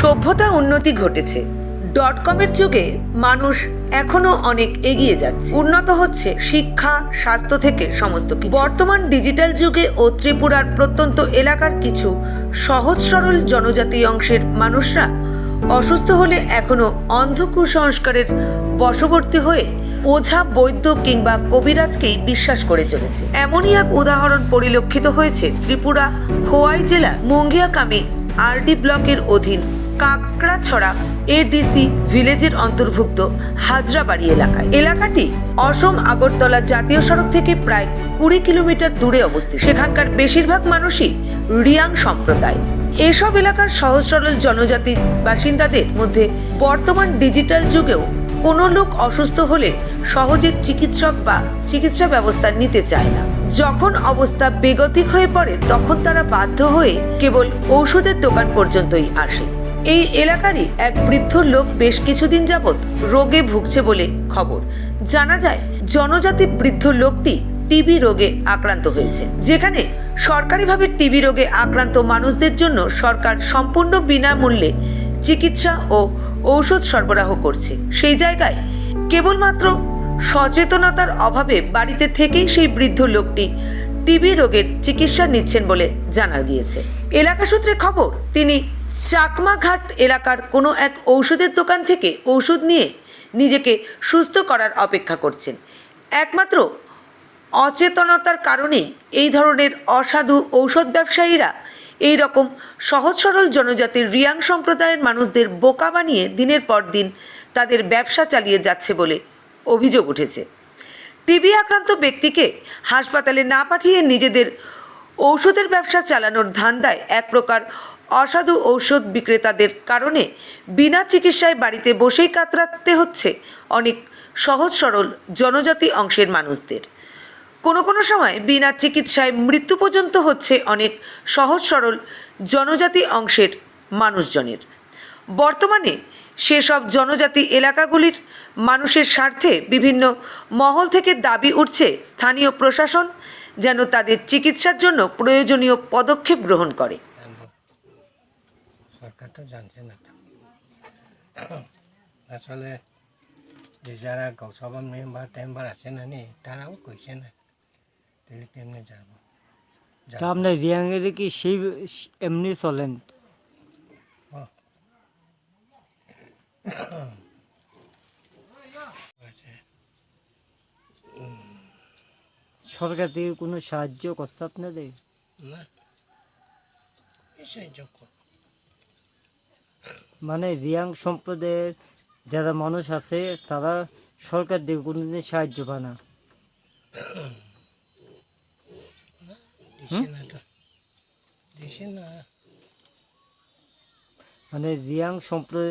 সভ্যতা উন্নতি ঘটেছে। ডট কমের যুগে মানুষ এখনও অনেক এগিয়ে যাচ্ছে। উন্নত হচ্ছে শিক্ষা, স্বাস্থ্য থেকে সমস্ত কিছু। বর্তমান ডিজিটাল যুগে ও ত্রিপুরার প্রত্যন্ত এলাকার কিছু সহজ সরল জনজাতি অংশের মানুষরা অসুস্থ হলে এখনও অন্ধ কুসংস্কারের বশবর্তী হয়ে ওঝা, বৈদ্য কিংবা কবিরাজকেই বিশ্বাস করে চলেছে। এমনই এক উদাহরণ পরিলক্ষিত হয়েছে ত্রিপুরা খোয়াই জেলার মুঙ্গিয়াকামি আরডি ব্লকের অধীন কাকড়াছড়া এডিসি ভিলেজের অন্তর্ভুক্ত হাজরাবাড়ি এলাকা এলাকাটি অসম আগরতলা জাতীয় সড়ক থেকে প্রায় কুড়ি কিলোমিটার দূরে অবস্থিত। সেখানকার বেশিরভাগ মানুষই রিয়াং সম্প্রদায়। এসব এলাকার সহজ সরল জনজাতির বাসিন্দাদের মধ্যে বর্তমান ডিজিটাল যুগেও কোনো লোক অসুস্থ হলে সহজে চিকিৎসক বা চিকিৎসা ব্যবস্থা নিতে চায় না। যখন অবস্থা বেগতিক হয়ে পড়ে, তখন তারা বাধ্য হয়ে কেবল ঔষধের দোকান পর্যন্তই আসে। এই এলাকারই এক বৃদ্ধ লোক বেশ কিছুদিন যাবৎ রোগে ভুগছে বলে খবর। জানা যায়, জনজাতি বৃদ্ধ লোকটি টিবি রোগে আক্রান্ত হয়েছে, যেখানে সরকারিভাবে টিবি রোগে আক্রান্ত মানুষদের জন্য সরকার সম্পূর্ণ বিনামূল্যে চিকিৎসা ও ঔষধ সরবরাহ করছে। সেই জায়গায় কেবলমাত্র সচেতনতার অভাবে বাড়িতে থেকেই সেই বৃদ্ধ লোকটি টিবি রোগের চিকিৎসা নিচ্ছেন বলে জানা গিয়েছে। এলাকা সূত্রে খবর, তিনি চাকমাঘাট এলাকার কোনো এক ঔষধের দোকান থেকে ঔষধ নিয়ে নিজেকে সুস্থ করার অপেক্ষা করছেন। একমাত্র অচেতনতার কারণেই এই ধরনের অসাধু ঔষধ ব্যবসায়ীরা এই রকম সহজ সরল জনজাতির রিয়াং সম্প্রদায়ের মানুষদের বোকা বানিয়ে দিনের পর দিন তাদের ব্যবসা চালিয়ে যাচ্ছে বলে অভিযোগ উঠেছে। টিবি আক্রান্ত ব্যক্তিকে হাসপাতালে না পাঠিয়ে নিজেদের ঔষধের ব্যবসা চালানোর ধান্দায় এক প্রকার অসাধু ঔষধ বিক্রেতাদের কারণে বিনা চিকিৎসায় বাড়িতে বসেই কাতরাতে হচ্ছে অনেক সহজ সরল জনজাতি অংশের মানুষদের। কোনো কোনো সময় বিনা চিকিৎসায় মৃত্যু পর্যন্ত হচ্ছে অনেক সহজ সরল জনজাতি অংশের মানুষজনের। বর্তমানে সেসব জনজাতি এলাকাগুলির মানুষের স্বার্থে বিভিন্ন মহল থেকে দাবি উঠছে স্থানীয় প্রশাসন যেন তাদের চিকিৎসার জন্য প্রয়োজনীয় পদক্ষেপ গ্রহণ করে। সরকার তো জানছে না আসলে যে যারা সভা মেম্বার টেম্বার আছে না নি, তারাও কইছে না। তাহলে কেমনে যাব তা আপনার রিয়াংয়ের কি সেই এমনি চলেন? সরকার থেকে কোনো সাহায্য করছে আপনাদের? না। সাহায্য মানে রিয়াং সম্প্রদায়ের যারা মানুষ আছে তারা সরকার থেকে কোনোদিন সাহায্য পায় না। মানে রিয়াং সম্প্রদায়